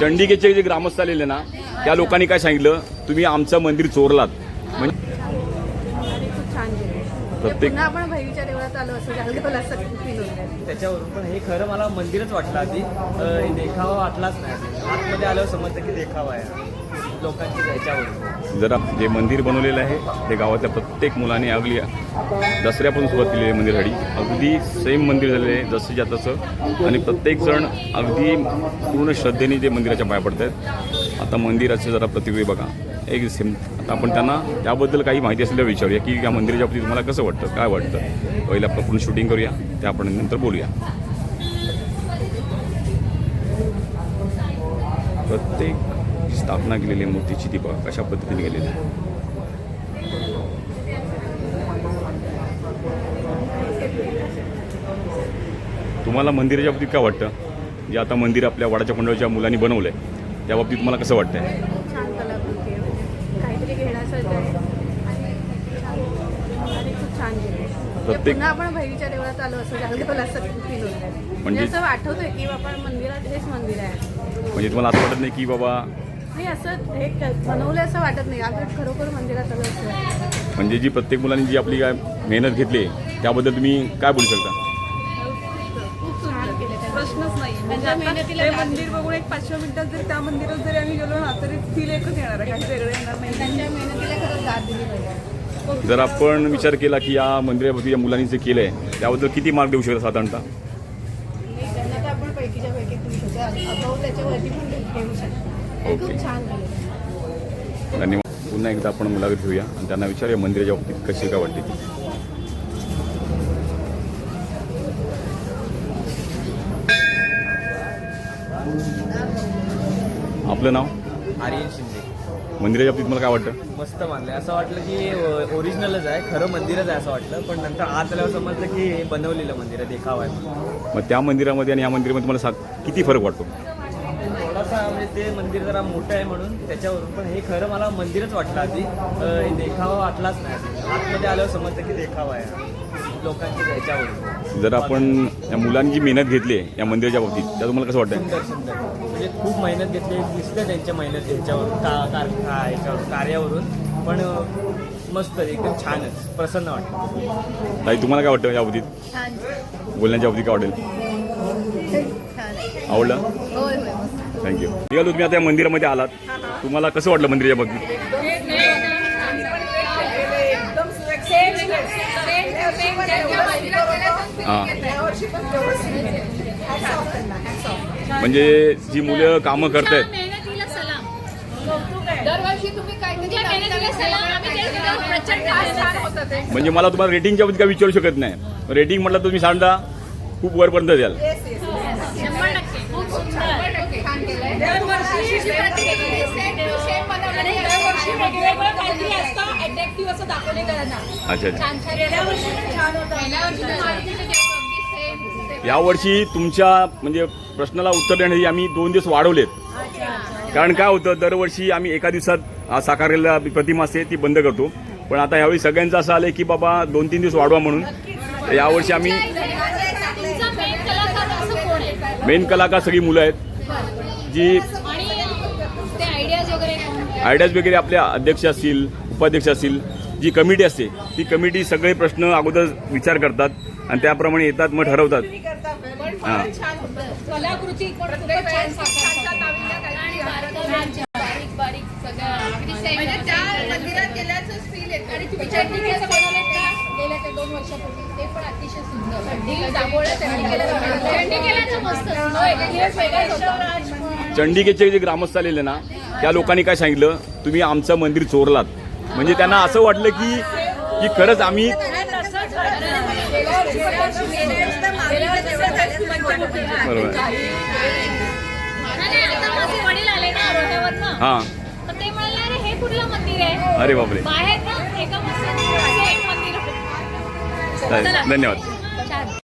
चंडिकेचे जे ग्रामस्थ आलेले ना त्या लोकांनी काय सांगितलं? तुम्ही आमचं मंदिर चोरलात. म्हणजे गेले प्रत्येक- आपण देवळात आलो असं त्याच्यावरून पण हे खरं मला मंदिरच वाटलं आधी. हे देखावा वाटलाच नाही. आतमध्ये आल्यावर समजतं की देखावा आहे. जरा जे मंदिर बनवलेलं आहे ते गावातल्या प्रत्येक मुलाने अगली दसऱ्यापासून सुरुवात केलेली आहे मंदिरसाठी अगदी सेम मंदिर झालेलं आहे जसंच्या तसं आणि प्रत्येक जण अगदी पूर्ण श्रद्धेने ते मंदिराच्या पाया पडत आहेत आता मंदिराचं जरा प्रतिक्रिया बघा. एक सेम आता आपण त्यांना त्याबद्दल काही माहिती असेल तर विचारूया की या मंदिराच्या बाबतीत तुम्हाला कसं वाटतं? काय वाटतं? पहिलं आपण पूर्ण शूटिंग करूया ते आपण नंतर बोलूया. प्रत्येक स्थापना केलेली आहे मूर्तीची ती बघा कशा पद्धतीने केलेली आहे. तुम्हाला मंदिराच्या बाबतीत काय वाटतं? जे आता मंदिर आपल्या वाडाच्या मंडळाच्या मुलांनी बनवलं आहे त्या बाबतीत तुम्हाला कसं आहे. म्हणजे प्रत्येक- म्हणजे म्हणजे- असं आठवतंय की बाबा मंदिरात हेच मंदिर आहे. म्हणजे तुम्हाला असं वाटत नाही की बाबा नाही असं हे बनवलं असं वाटत नाही. अगं खरोखर मंदिरात आलं असं? आहे. म्हणजे जी प्रत्येक मुलांनी जी आपली काय मेहनत घेतली आहे, त्याबद्दल तुम्ही काय बोलू शकता? खूप छान केले त्यांनी. प्रश्नच नाही म्हणजे आता मेहनतीला हे मंदिर बघून एक पाचशे मिनिटात जरी त्या मंदिरात जरी आम्ही गेलो ना तरी फील एकच येणार आहे. काही वेगळं येणार नाही. त्यांच्या मेहनतीला खरंच दाद दिली पाहिजे. जर आपण विचार केला की या मंदिराबद्दल या मुलांनी जे केलं आहे त्याबद्दल किती मार्क देऊ शकता साधारणतः? नाही, त्यांना तर आपण पैकीच्या पैकी देऊ शकतो. अभाव त्याच्यावरती पण देऊ शकतो. ओके. धन्यवाद पुन्हा एकदा आपण मुलाखत घेऊया आणि त्यांना विचारूया मंदिराच्या बाबतीत कशी काय वाटते ती. आपलं नाव? आर्यन शिंदे. मंदिराच्या बाबतीत मला काय वाटतं? मस्त मानलंय. असं वाटलं की ओरिजिनलच आहे. खरं मंदिरच आहे असं वाटलं. पण नंतर आत आल्यावर समजलं की हे बनवलेलं मंदिर आहे देखावा आहे. मग त्या मंदिरामध्ये आणि या मंदिरामध्ये तुम्हाला सा किती फरक वाटतो? थोडासा म्हणजे ते मंदिर जरा मोठं आहे म्हणून त्याच्यावरून पण हे खरं मला मंदिरच वाटलं आधी. हे देखावा वाटलाच नाही. आतमध्ये आल्यावर समजतं की देखावा आहे. लोकांची त्याच्यावरून. जर आपण या मुलांनी जी मेहनत घेतली आहे या मंदिराच्या बाबतीत त्या तुम्हाला कसं वाटतं सुंदर सुंदर. म्हणजे खूप मेहनत घेतली दिसतं त्यांच्या मेहनत ह्याच्यावरून का कार का- ह्याच्यावरून कार्यावरून. पण मस्त एकदम छानच. प्रसन्न वाटतं. ताई तुम्हाला काय वाटतं या बाबतीत? छान. बोलण्याच्या बाबतीत काय वाटेल? आवडलं? होय होय. थँक्यू निघालो तुम्ही आता या मंदिरामध्ये आलात. तुम्हाला कसं वाटलं मंदिराच्या बाबतीत हां. म्हणजे जी मुलं कामं तुमच्या करतायत मेहनतीला सलाम. दरवर्षी तुम्ही काहीतरी तुमच्या मेहनतीला सलाम. आम्ही केलं तिथं प्रचंड छान मेहनत. होतं ते म्हणजे मला तुम्हाला रेटिंगच्या बाबतीत काय विचारू शकत नाही. रेटिंग म्हटलं तर तुम्ही सांगता खूप वरपर्यंत द्याल Yes, yes, yes. केलंय. दरवर्षी प्रत्येकाने same to same बनवलं आणि दरवर्षी वेगवेगळं काहीतरी असतं अट्रॅक्टिव्ह असं दाखवले त्यांना अच्छा यावर्षी तुमच्या म्हणजे प्रश्नाला उत्तर देण्यासाठी आम्ही दोन दिवस वाढवलेत. कारण काय होतं दरवर्षी आम्ही एका दिवसात आ, साकारलेला प्रतिमा असते ती बंद करतो. पण आता यावेळी सगळ्यांचं असं आलं की बाबा दोन तीन दिवस वाढवा म्हणून. यावर्षी आम्ही तुमचा मेन कलाकार असं कोण आहे? मेन कलाकार सगळी मुलं आहेत. जी आयडियाज वगैरे कोण? आयडियाज वगैरे आपल्या अध्यक्ष असतील उपाध्यक्ष असतील जी कमिटी असते ती कमिटी सगळे प्रश्न अगोदर विचार करतात आणि त्याप्रमाणे येतात मग ठरवतात. पण हां. चंडिकेचं जे ग्रामस्थ आलेले ना त्या लोकांनी काय सांगितलं? तुम्ही आमचं मंदिर चोरलात. म्हणजे त्यांना असं वाटलं की की खरंच आम्ही बरोबर हां. अरे हे बापरे. धन्यवाद.